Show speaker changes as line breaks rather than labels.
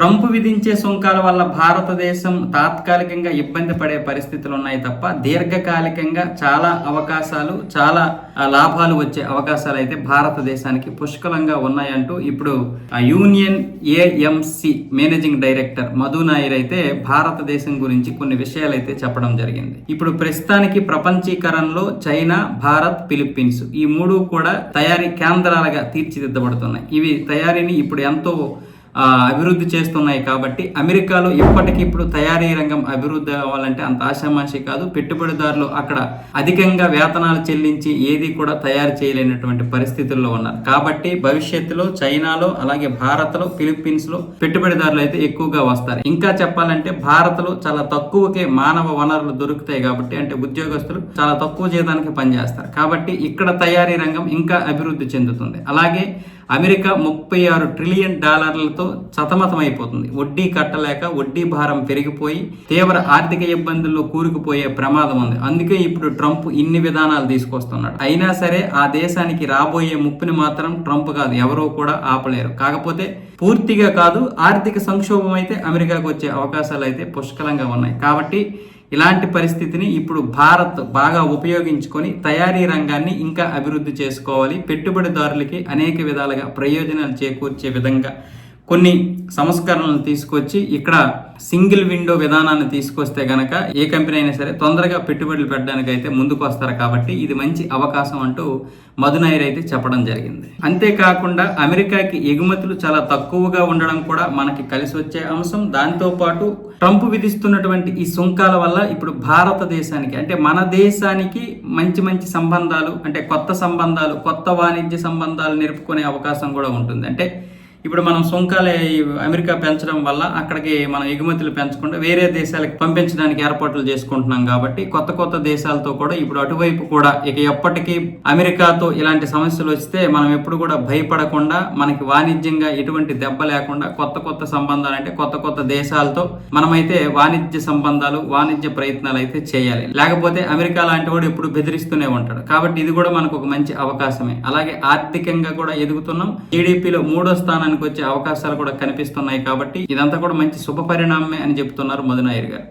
Trump విధించే సుంకాల వల్ల భారతదేశం తాత్కాలికంగా ఇబ్బంది పడే పరిస్థితులు ఉన్నాయి తప్ప దీర్ఘకాలికంగా చాలా అవకాశాలు చాలా లాభాలు వచ్చే అవకాశాలు అయితే భారతదేశానికి పుష్కలంగా ఉన్నాయంటూ ఇప్పుడు Union AMC managing director Madhu Nair అయితే భారతదేశం గురించి కొన్ని విషయాలు అయితే చెప్పడం జరిగింది. ఇప్పుడు ప్రస్తుతానికి ప్రపంచీకరణలో చైనా భారత్ ఫిలిప్పీన్స్ ఈ మూడు కూడా తయారీ కేంద్రాలుగా తీర్చిదిద్దబడుతున్నాయి. ఇవి తయారీని ఇప్పుడు ఎంతో అభివృద్ధి చేస్తున్నాయి కాబట్టి అమెరికాలో ఇప్పటికిప్పుడు తయారీ రంగం అభివృద్ధి అవ్వాలంటే అంత ఆశామాషి కాదు. పెట్టుబడిదారులు అక్కడ అధికంగా వేతనాలు చెల్లించి ఏది కూడా తయారు చేయలేనటువంటి పరిస్థితుల్లో ఉన్నారు. కాబట్టి భవిష్యత్తులో చైనాలో అలాగే భారత్లో ఫిలిప్పీన్స్లో పెట్టుబడిదారులు అయితే ఎక్కువగా వస్తారు. ఇంకా చెప్పాలంటే భారత్లో చాలా తక్కువకే మానవ వనరులు దొరుకుతాయి కాబట్టి అంటే ఉద్యోగస్తులు చాలా తక్కువ జీతానికి పనిచేస్తారు. కాబట్టి ఇక్కడ తయారీ రంగం ఇంకా అభివృద్ధి చెందుతుంది. అలాగే అమెరికా ముప్పై ఆరు ట్రిలియన్ డాలర్లతో సతమతమైపోతుంది. వడ్డీ కట్టలేక వడ్డీ భారం పెరిగిపోయి తీవ్ర ఆర్థిక ఇబ్బందుల్లో కూరుకుపోయే ప్రమాదం ఉంది. అందుకే ఇప్పుడు ట్రంప్ ఇన్ని విధానాలు తీసుకొస్తున్నాడు. అయినా సరే ఆ దేశానికి రాబోయే ముప్పుని మాత్రం ట్రంప్ కాదు ఎవరూ కూడా ఆపలేరు. కాకపోతే పూర్తిగా కాదు ఆర్థిక సంక్షోభం అయితే అమెరికాకు వచ్చే అవకాశాలు అయితే పుష్కలంగా ఉన్నాయి. కాబట్టి ఇలాంటి పరిస్థితిని ఇప్పుడు భారత్ బాగా ఉపయోగించుకొని తయారీ రంగాన్ని ఇంకా అభివృద్ధి చేసుకోవాలి. పెట్టుబడిదారులకి అనేక విధాలుగా ప్రయోజనాలు చేకూర్చే విధంగా కొన్ని సంస్కరణలు తీసుకొచ్చి ఇక్కడ సింగిల్ విండో విధానాన్ని తీసుకొస్తే గనక ఏ కంపెనీ అయినా సరే తొందరగా పెట్టుబడులు పెట్టడానికి అయితే ముందుకు వస్తారు కాబట్టి ఇది మంచి అవకాశం అంటూ మధునైర్ అయితే చెప్పడం జరిగింది. అంతేకాకుండా అమెరికాకి ఎగుమతులు చాలా తక్కువగా ఉండడం కూడా మనకి కలిసి వచ్చే అంశం. దాంతోపాటు ట్రంప్ విధిస్తున్నటువంటి ఈ సుంకాల వల్ల ఇప్పుడు భారతదేశానికి అంటే మన దేశానికి మంచి మంచి సంబంధాలు అంటే కొత్త సంబంధాలు కొత్త వాణిజ్య సంబంధాలు నిలుపుకునే అవకాశం కూడా ఉంటుంది. అంటే ఇప్పుడు మనం సుంకాలు అమెరికా పెంచడం వల్ల అక్కడికి మనం ఎగుమతులు పెంచకుండా వేరే దేశాలకు పంపించడానికి ఏర్పాట్లు చేసుకుంటున్నాం కాబట్టి కొత్త కొత్త దేశాలతో కూడా ఇప్పుడు అటువైపు కూడా ఇక ఎప్పటికీ అమెరికాతో ఇలాంటి సమస్యలు వస్తే మనం ఎప్పుడు కూడా భయపడకుండా మనకి వాణిజ్యంగా ఎటువంటి దెబ్బ లేకుండా కొత్త కొత్త సంబంధాలు అంటే కొత్త కొత్త దేశాలతో మనమైతే వాణిజ్య సంబంధాలు వాణిజ్య ప్రయత్నాలు అయితే చేయాలి. లేకపోతే అమెరికా లాంటి వాడు ఎప్పుడు బెదిరిస్తూనే ఉంటాడు. కాబట్టి ఇది కూడా మనకు ఒక మంచి అవకాశమే. అలాగే ఆర్థికంగా కూడా ఎదుగుతున్నాం. జీడిపిలో మూడో స్థానం స్థానానికి వచ్చే అవకాశాలు కూడా కనిపిస్తున్నాయి కాబట్టి ఇదంతా కూడా మంచి శుభ పరిణామమే అని చెప్తున్నారు మధునాయర్ గారు.